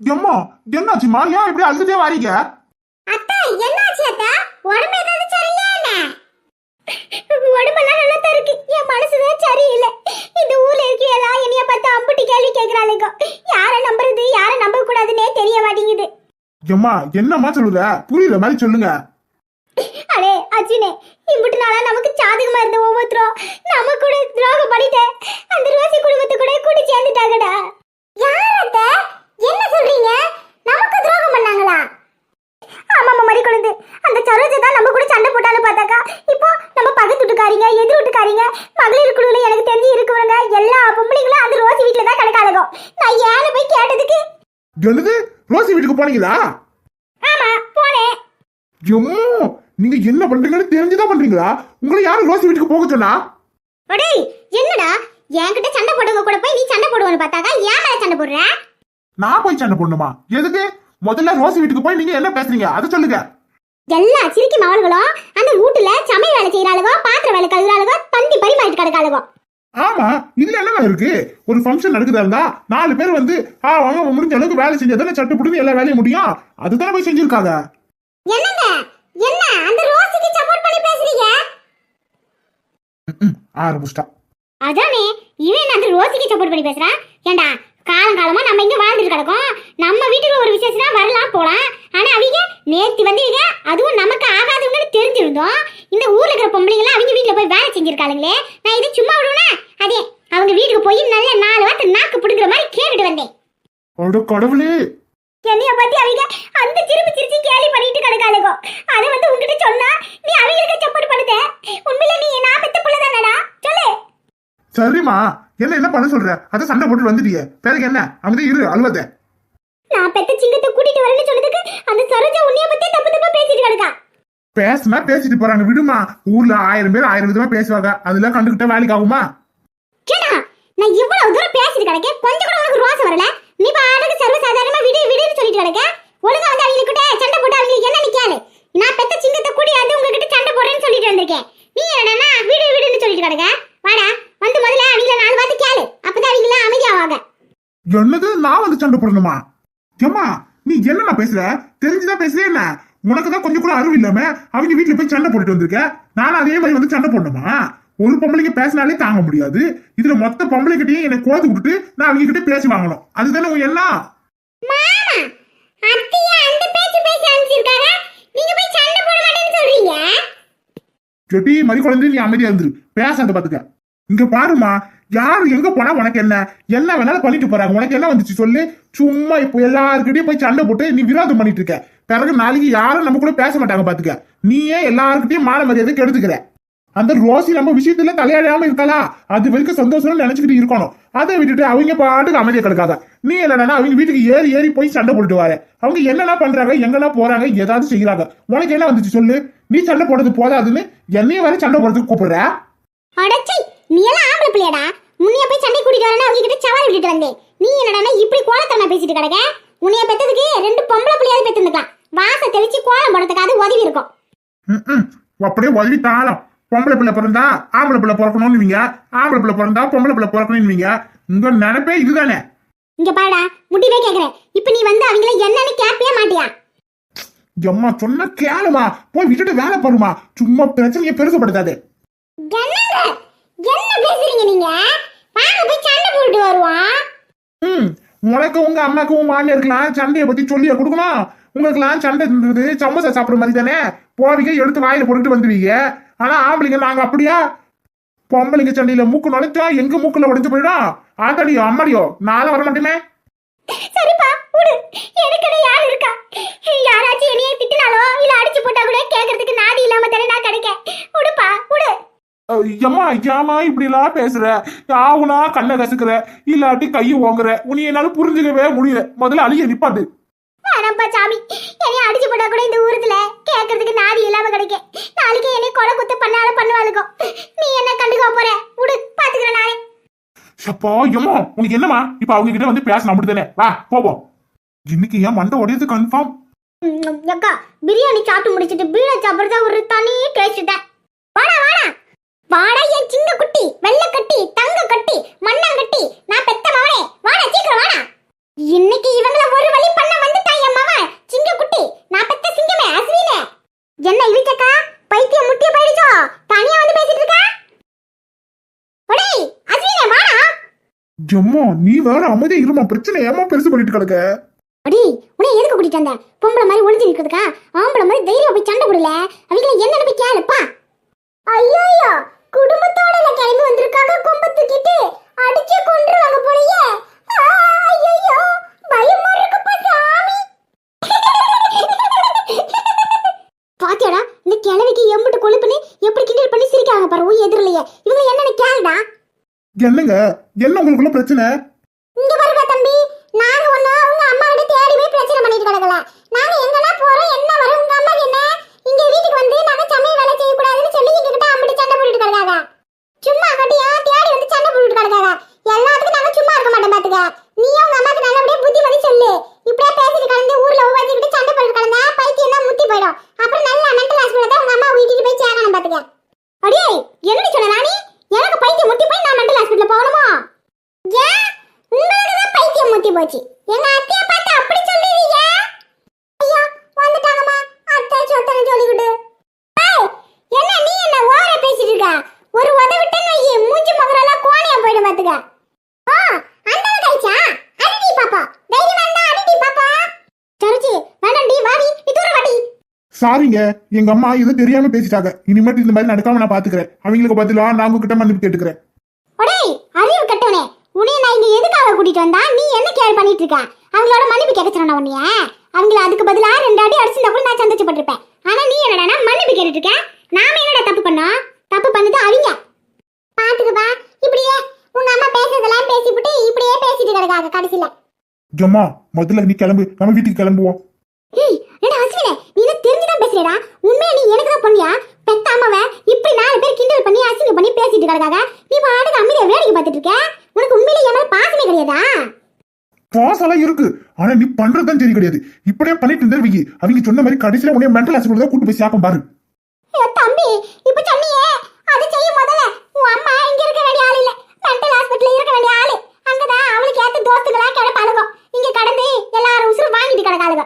எம்மா என்னாச்சுமா ஏன் இப்படி அழுதுட்டே வாரீங்க? அத்தை என்னாச்சு அத்தை? உடம்பு ஏதாவது சரியில்லையா என்ன? உடம்பெல்லாம் நல்லா இருக்கு. என் மனசுதான் சரியில்லை. இந்த ஊர்ல இருக்க எல்லாம் என்னைய பார்த்து அம்புட்டி கேள்வி கேக்குறாளுங்க. யாரை நம்புறது யாரை நம்ப கூடாதுன்னே தெரிய மாட்டேங்குது. எம்மா என்னம்மா சொல்லுற புரியுற மாதிரி சொல்லுங்க. அடே அர்ஜுனே இம்புட்டு நாளா நமக்கு சாதகமா இருந்த ஒவ்வொருத்தரும் நம்ம கூட துரோகம் பண்ணிட்டு அந்த ரோசி குடும்பத்தை கூட கூட்டி சேர்ந்துட்டாங்கடா. யார் அத்த? என்ன சொல்றீங்க? நமக்கு துரோகம் பண்ணாங்களா? ஆமாமா மறி குழந்தை அந்த சரோஜா தான் நம்ம கூட சண்டை போட்டாலும் பார்த்தாக்கா இப்போ நம்ம பக்கத்து வீட்டுக்காரிங்க எதிர் வீட்டுக்காரிங்க மகளிர் குழுல எனக்கு தெரிஞ்சு இருக்கிறவங்க எல்லா பொம்பளைங்களும் அந்த ரோசி வீட்டுல தான் கிடக்காளுங்க நான் ஏன்னு போய் கேட்டதுக்கு என்னது? ரோசி வீட்டுக்கு போனீங்களா? ஆமா போனேன். எம்மோ நீங்க என்ன பண்றீங்கன்னு தெரிஞ்சுதான் பண்றீங்களா? உங்களை யாரும் ரோசி வீட்டுக்கு போக சொன்னா? அடேய் என்னடா? என்கிட்ட சண்டை போடுங்க கூட போய் நீ சண்டை போடுவன்னு பார்த்தாக்கா ஏன் மேல சண்டை போடுற? நான் போய் சண்டை போடணுமா? எதுக்கு? முதல்ல ரோசி வீட்டுக்கு போய் நீங்க என்ன பேசுறீங்க? அதை சொல்லுங்க. எல்லா சிரிக்கி மவள்களும் அந்த வீட்டுல சமையல் வேலை செய்யறாளுகோ பாத்திர வேலை கழுவுறாளுகோ தந்தி பரிமாறிட்டு கிடக்காளுகோ. ஆமா இதுல என்ன இருக்கு? ஒரு ஃபங்க்ஷன் நடக்குதா இருந்தா நாலு பேர் வந்து ஆ அவங்க முடிஞ்ச அளவுக்கு வேலை செஞ்சதானே சட்டு புடுங்க எல்லா வேலையும் முடியும். அதுதானே போய் செஞ்சிருக்காங்க? என்னங்க? என்ன அந்த ரோஸுக்கு சப்போர்ட் பண்ணி பேசுறீங்க? ஆரம்பிச்சிட்டா. அதானே இவன் அந்த ரோஸுக்கு சப்போர்ட் பண்ணி பேசுறான் ஏண்டா காலங்காலமா நம்ம இங்க வாழ்ந்துட்டு கிடக்கோம். நம்ம வீட்டுல ஒரு விசேஷம்னா வரலாம் போலாம். ஆனா அவங்க நேத்து வந்தீங்க அதுவும் நமக்கு ஆகாதவங்கன்னு தெரிஞ்சிருந்தோம். இந்த ஊர்ல இருக்கிற பொம்பளைங்க அவங்க வீட்டுல போய் வேலை செஞ்சிருக்காளுங்களே. நான் இது சும்மா விடுவேனா? அதே அவங்க வீட்டுக்கு போய் நல்ல நாலு வார்த்தை நாக்கு பிடுங்குற மாதிரி கேட்டுட்டு வந்தேன். அட கடவுளே. என்னைய பத்தி அவங்க அந்த சிரிப்பு சிரிச்சு கேலி பண்ணிட்டு கிடக்காளுகோ அதை வந்து உன்கிட்ட சொன்னா நீ அவங்களுக்கு சப்போர்ட் பண்ணுத. உண்மையில நீ நான் பெத்த பிள்ளை தானடா சொல்லு. சரிம்மா. என்ன என்ன பண்ண சொல்ற? அத சண்டை போட்டு வந்துட்டியே. பிறகு என்ன? அங்கே இரு அழுவத. நான் பெத்த சிங்கத்தை கூட்டிட்டு வரேன்னு சொன்னதுக்கு அந்த சரோஜா உன்னைய பத்தி தப்பு தப்பா பேசிட்டு கிடக்கா. பேசுனா பேசிட்டு போறாங்க. விடுமா. ஊர்ல ஆயிரம் பேர் ஆயிரம் விதமா பேசுவாங்க. அதெல்லாம் கண்டுகிட்ட வேலைக்கு ஆகுமா? நான் இவ்வளவு தூரம் பேசிட்டு கிடக்கேன். கொஞ்சம் கூட உனக்கு ரோசம் வரல. நீ பாட்டுக்கு சர்வ சாதாரணமா விடு விடுன்னு சொல்லிட்டு கிடக்க ஒழுங்கா வந்து அவங்க கிட்ட சண்டை போட்டு அவங்களுக்கு என்ன நிக்காது நான் பெத்த சிங்கத்தை கூட்டி வந்து உங்ககிட்ட சண்டை போடுறேன்னு சொல்லிட்டு வந்திருக்கேன். நீ என்னன்னா விடு விடுன்னு சொல்லிட்டு கிடக்க வாடா வந்து முதல்ல அவங்கள நாலு வார்த்தை கேளு. அப்பதான் அவங்கள அமைதியாவாங்க. என்னது? நான் வந்து சண்டை போடணுமா? ஏம்மா நீ என்னண்ணா பேசுற? தெரிஞ்சுதான் பேசுறே என்ன? உனக்கு தான் கொஞ்சம் கூட அறிவு இல்லாம அவங்க வீட்டுல போய் சண்டை போட்டுட்டு வந்திருக்க. நானும் அதே மாதிரி வந்து சண்டை போடணுமா? ஒரு பொம்பளைக்கு பேசினாலே தாங்க முடியாது. இதுல மொத்த பொம்பளைகிட்டயும் என்னை கோத்து விட்டுட்டு நான் அவங்க கிட்ட பேசி வாங்கணும். அதுதானே எல்லாம்? செட்டி மதி குழந்தை நீ அமைதியா இருந்துரு பேசாத பாத்துக்க. இங்க பாருமா யாரு எங்க போனா உனக்கு என்ன? என்ன வேணாலும் பண்ணிட்டு போறாங்க. உனக்கு என்ன வந்துச்சு சொல்லு? சும்மா இப்போ எல்லாருக்கிட்டையும் போய் சண்டை போட்டு நீ விரோதம் பண்ணிட்டு இருக்க. பிறகு நாளைக்கு யாரும் நம்ம கூட பேச மாட்டாங்க பாத்துக்க. நீயே எல்லாருக்கிட்டையும் மான மரியாதை கெடுத்துக்கிற. அந்த ரோசி நம்ம விஷயத்துல தலையாடாம இருக்காளா அது வரைக்கும் சந்தோஷம் நினைச்சுக்கிட்டு இருக்கணும். அதை விட்டுட்டு அவங்க பாட்டுக்கு அமைதியா கிடக்காத. நீ என்னன்னா அவங்க வீட்டுக்கு ஏறி ஏறி போய் சண்டை போட்டுட்டு வர. அவங்க என்னெல்லாம் பண்றாங்க எங்கெல்லாம் போறாங்க ஏதாவது செய்யறாங்க உனக்கு என்ன வந்துச்சு சொல்லு? நீ சண்டை போடுறது போதாதுன்னு என்னையும் வரை சண்டை போடுறதுக்கு கூப்பிடுற? அடச்சை நீ எல்லாம் ஆம்பளை பிள்ளையடா? முன்னைய போய் சண்டை கூட்டிட்டு வரேன்னு அவங்க கிட்ட சவால் விட்டுட்டு வந்தேன். நீ என்னடா இப்படி கோலத்தனமா பேசிட்டு கிடக்க? உன்னைய பெத்ததுக்கு ரெண்டு பொம்பளை பிள்ளையாவது பெத்திருந்துக்கலாம். வாச தெளிச்சு கோலம் போடுறதுக்காவது உதவி இருக்கும். அப்படியே உதவி தாளம். பொம்பளை பிள்ளை பிறந்தா ஆம்பளை பிள்ளை பிறக்கணும்னுவீங்க. ஆம்பளை பிள்ளை பிறந்தா பொம்பளை பிள்ளை பிறக்கணும்னுவீங்க. உங்க நினைப்பே இதுதானே. இங்க பாடா முடிவே கேக்குறேன். இப்ப நீ வந்து அவங்கள என்னன்னு கேட்பே மாட்டியா? எம்மா சொன்ன கேளுமா. போய் விட்டுட்டு வேலை பாருமா. சும்மா பிரச்சனையை பெருசுப்படுத்தாது என்னங்க? என்ன பேசுறீங்க நீங்க? வாங்க போய் சண்டை போட்டு வருவோம். ம் உனக்கு உங்க அம்மாக்கு உங்க மாமியாருக்கெல்லாம் சண்டையை பத்தி சொல்லிய கொடுக்கணும். உங்களுக்கெல்லாம் சண்டை இருந்தது சமோசா சாப்பிடுற மாதிரி தானே. போவீங்க எடுத்து வாயில போட்டுட்டு வந்துடுவீங்க ஆனா ஆம்பளைங்க நாங்க அப்படியா? பொம்பளைங்க சண்டையில மூக்கு நுழைச்சா எங்க மூக்குல உடைஞ்சு போயிடும்? ஆத்தாடியோ அம்மாடியோ நானும் வர மாட்டேனே. சரிப்பா விடு. எனக்கு யார் இருக்கா? யாராச்சும் என்னைய திட்டினாலோ இல்ல அடிச்சு போட்டா கூட கேக்குறதுக்கு நாதி இல்லாம தானே நான் கிடைக்கேன். விடுப்பா விடு. ஐயம்மா ஐயாமா இப்படி எல்லாம் பேசுற? ஆவுனா கண்ணை கசுக்குற இல்லாட்டி கையை ஓங்குற. உன்னை என்னால புரிஞ்சுக்கவே முடியல. முதல்ல அழிய நிப்பாட்டு. வேணாம்ப்பா சாமி. என்னைய அடிச்சு போட்டா கூட இந்த ஊருக்குல கேக்குறதுக்கு நாதி இல்லாம கிடைக்க நாளைக்கு என்னை கொலை குத்து பண்ணால பண்ணுவாளுக்கோ. நீ என்ன கண்டுக்க போற? விடு பாத்துக்கிறேன் நானே. சப்பா எம்மா உனக்கு என்னமா இப்ப அவங்க கிட்ட வந்து பேசணும் அப்படித்தானே? வா போவோம். இன்னைக்கு ஏன் மண்டை உடையது கன்ஃபார்ம் அக்கா பிரியாணி சாப்பிட்டு முடிச்சிட்டு பீடா சாப்பிடுறதா ஒரு தனி டேஸ்ட் வாடா வாடா. வாடா என் சிங்க குட்டி வெள்ளை கட்டி தங்க கட்டி மண்ணம் கட்டி நான் பெத்த ஜம்மா நீ வேற அமைதியா இருமா? பிரச்சனை ஏமா பெருசு பண்ணிட்டு கிடக்க? அடி உன்னை எதுக்கு கூட்டிட்டு வந்த? பொம்பளை மாதிரி ஒளிஞ்சு நிக்கிறதுக்கா? ஆம்பளை மாதிரி தைரியம் போய் சண்டை போடல அவங்கள என்ன போய் கேளுப்பா ஐயோ குடும்பத்தோட எல்லாம் கிளம்பி வந்திருக்காங்க கொம்ப தூக்கிட்டு அடிச்சு கொன்றுவாங்க போலயே. ஐயோ பயமா இருக்குப்பா சாமி. பாத்தியாடா இந்த கிழவிக்கு எம்பிட்டு கொழுப்புன்னு எப்படி கிண்டல் பண்ணி சிரிக்காங்க பாரு எதிரிலேயே. இவங்க என்னன்னு கேளுடா. என்னங்க? என்ன உங்களுக்குள்ள பிரச்சனை? இங்க பாருங்க தம்பி. நாங்க ஒண்ணு உங்க அம்மா கிட்ட தேடி போய் பிரச்சனை பண்ணிட்டு கிடக்கல. நாங்க எங்கெல்லாம் போறோம் என்ன வரும் உங்க அம்மா என்ன? இங்க வீட்டுக்கு வந்து நாங்க சமையல் வேலை செய்ய கூடாதுன்னு சொல்லி எங்க கிட்ட அம்பிட்டு சண்டை போட்டுட்டு கிடக்காங்க சும்மா கட்டியா தேடி வந்து சண்டை போட்டுட்டு கிடக்காங்க எல்லாத்துக்கும் நாங்க சும்மா இருக்க மாட்டோம் பாத்துக்க நீயும் உங்க அம்மாக்கு நல்லபடியா புத்திமதி சொல்லு இப்படியே பேசிட்டு கிடந்து ஊர்ல உட்காந்துக்கிட்டு சண்டை போட்டுட்டு கிடந்தா பைத்தியம் தான் முத்தி போயிடும் அப்புறம் நல்ல மென்டல் ஹாஸ்பிட்டல் உங்க அம்மா வீட்டுக்கு போய் சேரணும் பாத்துக்க அடியே என்னடி சொன்ன நானி எனக்கு பைத்தியம் முத்தி போய் நான் மென்டல் ஹாஸ்பிட்டல் போகணுமா ஏன் உங்களுக்கு தான் பைத்தியம் முத்தி போச்சு. எங்க அத்தைய பார்த்து அப்படி சொல்றீங்க ஐயா வந்துட்டாங்கம்மா. அத்தை சொத்தன சொல்லிக்கிட்டு ஏய், என்ன நீ என்ன ஓர பேசிட்டு இருக்க? ஒரு உத விட்டேன்னு வையி மூஞ்சி மகரெல்லாம் கோணையா போயிடும் பாத்துக்க ஆ அந்த கைச்சா அடிடி பாப்பா. தைரியமா இருந்தா அடிடி பாப்பா. சரச்சி வாடி நீ தூர வாடி சாரிங்க எங்க அம்மா இது தெரியாம பேசிட்டாங்க. இனிமேட்டு இந்த மாதிரி நடக்காம நான் பாத்துக்கிறேன். அவங்களுக்கு பதிலா நான் உங்ககிட்ட மன்னிப்பு கேட்டுக்கிறேன் ஒடேய் அறிவு கட்டவனே உன்னை நான் இங்க எதுக்காக கூட்டிட்டு வந்தா நீ என்ன கேர் பண்ணிட்டு இருக்க? அவங்களோட மன்னிப்பு கேட்க சொன்னா உன்னைய? அவங்கள அதுக்கு பதிலா ரெண்டு அடி அடிச்சிருந்தா கூட நான் சந்தோஷப்பட்டிருப்பேன். ஆனா நீ என்னடா மன்னிப்பு கேட்டுட்டு இருக்க நாம என்னடா தப்பு பண்ணோம்? தப்பு பண்ணது அவங்க. பாத்துக்குப்பா இப்படியே உங்க அம்மா பேசுறதெல்லாம் பேசிவிட்டு இப்படியே பேசிட்டு கிடக்காங்க கடைசியில. ஜம்மா முதல்ல நீ கிளம்பு. நம்ம வீட்டுக்கு கிளம்புவோம். ஏய் ஏடா அஸ்வினே நீ என்ன தெரிஞ்சுதான் பேசுறடா உண்மையா நீ எனக்கு தான் பண்ணியா பெத்த அம்மாவ இப்படி நாலு பேர் கிண்டல் பண்ணி அசிங்கம் பண்ணி பேசிட்டு கிடக்காக நீ பாட்டுக்கு அமைதியா வேடிக்கை பார்த்துட்டு இருக்க உனக்கு உண்மையிலே என் மேல பாசமே கிடையாதா பாசெல்லாம் இருக்கு ஆனா நீ பண்றதுதான் சரி கிடையாது. இப்படியே பண்ணிட்டு இருந்தா விக்கி அவங்க சொன்ன மாதிரி கடைசியில உடனே மென்டல் ஹாஸ்பிட்டல் தான் கூட்டு போய் சேர்ப்போம் பாரு. தம்பி இப்ப சொன்னியே அது செய்ய முதல்ல உன் அம்மா இங்க இருக்க வேண்டிய ஆள் இல்ல. மென்டல் ஹாஸ்பிட்டல் இருக்க வேண்டிய ஆளு. அங்கதான் அவளுக்கு ஏத்த தோஸ்துகளா கிடப்பாளுங்க இங்க கடந்து எல்லாரும் உசுறு வாங்கிட்டு கிடக்காளுங்க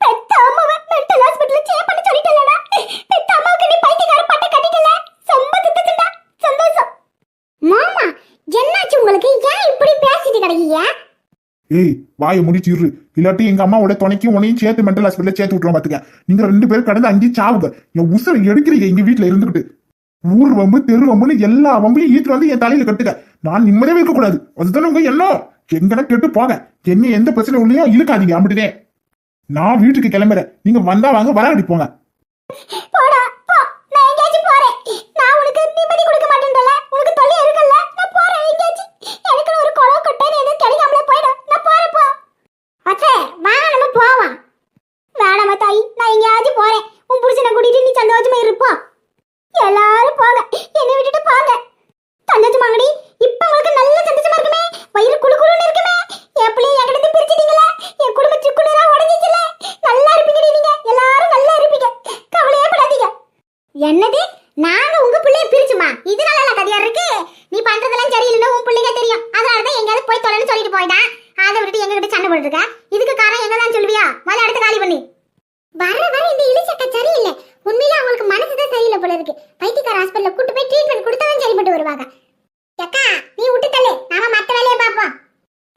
பெத்த அம்மாவை மென்டல் ஹாஸ்பிட்டல் சே பண்ணி சொல்லிட்டலடா பெத்த அம்மாவுக்கு நீ பைத்தியக்கார பட்ட கட்டிட்டல. சந்தோஷம். மாமா என்னாச்சு உங்களுக்கு? ஏன் இப்படி பேசிட்டு கிடக்கீங்க? ஏய் வாயை முடிச்சு இல்லாட்டி எங்க அம்மாவோட துணைக்கும் உனையும் சேர்த்து மென்டல் ஹாஸ்பிட்டல சேர்த்து விட்டுருவோம் பாத்துக்க. நீங்க ரெண்டு பேரும் கடந்து அஞ்சு சாவுங்க. என் உசுரை எடுக்கிறீங்க எங்க வீட்டுல இருந்துகிட்டு. ஊர் வம்பு தெரு வம்புன்னு எல்லா வம்பையும் ஈத்து வந்து என் தலையில கட்டுக்க நான் நிம்மதியாக இருக்க கூடாது. அதுதானே உங்க எண்ணம்? எங்கன கெட்டு போக என்ன எந்த பிரச்சனை உள்ளையோ இழுக்காதீங்க அப்படின்னே நான் வீட்டுக்கு கிளம்புறேன். நீங்க வந்தா வாங்க வராடி போங்க. போறேன். உனக்கு தொல்லை. இருக்குல்ல? நான் போறேன் எங்கேயாச்சும். எனக்கு ஒரு குளம் கொட்டைன்னு எதுவும் கிடைக்காமல போயிடும் நான் போறேன் போ அச்சே வாங்க நம்ம போவோம் வேணாமா தாய் நான் எங்கேயாச்சும் போறேன் உன் புருஷனை கூட்டிட்டு நீ சந்தோஷமா இருப்போம் எல்லாரும் போங்க என்னை விட்டுட்டு போங்க சந்தோஷமாங்கடி இப்ப உங்களுக்கு நல்ல சந்தோஷமா இருக்குமே வயிறு குளு குளுன்னு இருக்குமே என் பிள்ளைய என்கிட்ட இருந்து பிரிச்சிட்டீங்களே என் குடும்ப சிக்குனரா உடஞ்சிச்சுல நல்லா இருப்பீங்கடி நீங்க எல்லாரும் நல்லா இருப்பீங்க கவலையே படாதீங்க என்னது? நாங்க உங்க பிள்ளைய பிரிச்சுமா? இது நல்ல கதையா இருக்கு. நீ பண்றதெல்லாம் சரியில்லைன்னு உன் பிள்ளைங்க தெரியும். அதனாலதான் எங்கயாவது போய் தொலைன்னு சொல்லிட்டு போயிட்டான் அதை விட்டுட்டு எங்க கிட்ட சண்டை போட்டு இருக்க? இதுக்கு காரணம் என்னதான் சொல்லுவியா? முதல்ல அடுத்து காலி பண்ணி. வர வர இந்த இழிச்சக்க சரியில்லை. உண்மையில அவங்களுக்கு மனசுதான் சரியில்லை போல இருக்கு. பைத்தியக்கார ஹாஸ்பிட்டல்ல கூட்டு போய் ட்ரீட்மெண்ட் கொடுத்தவன் சரிப்பட்டு வருவாங்க அக்கா நீ விட்டு தள்ளு நாம மத்த வேலையை பார்ப்போம்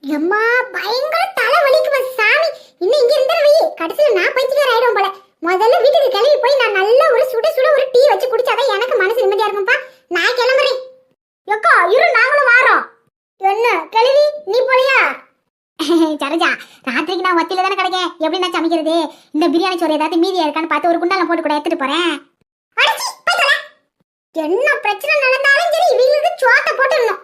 எம்மா பயங்கர தலை வலிக்குமா சாமி இன்னும் இங்க இருந்தா வை கடைசியில நான் பைத்தியக்கார ஆயிடும் போல முதல்ல வீட்டுக்கு கிளம்பி போய் நான் நல்ல ஒரு சுட சுட ஒரு டீ வச்சு குடிச்சாதான் எனக்கு மனசு நிம்மதியா இருக்கும்பா நான் கிளம்புறேன் எக்கா இரு நாங்களும் வாரோம் என்ன கிளவி நீ போலியா சரோஜா ராத்திரிக்கு நான் ஒத்தில தானே கிடைக்கேன்? எப்படி நான் சமைக்கிறது? இந்த பிரியாணி சோறு ஏதாவது மீதியா இருக்கான்னு பார்த்து ஒரு குண்டால போட்டு கூட எடுத்துட்டு போறேன். என்ன பிரச்சனை நடந்தாலும் சரி இவங்களுக்கு சோத்தை போட்டுடணும்.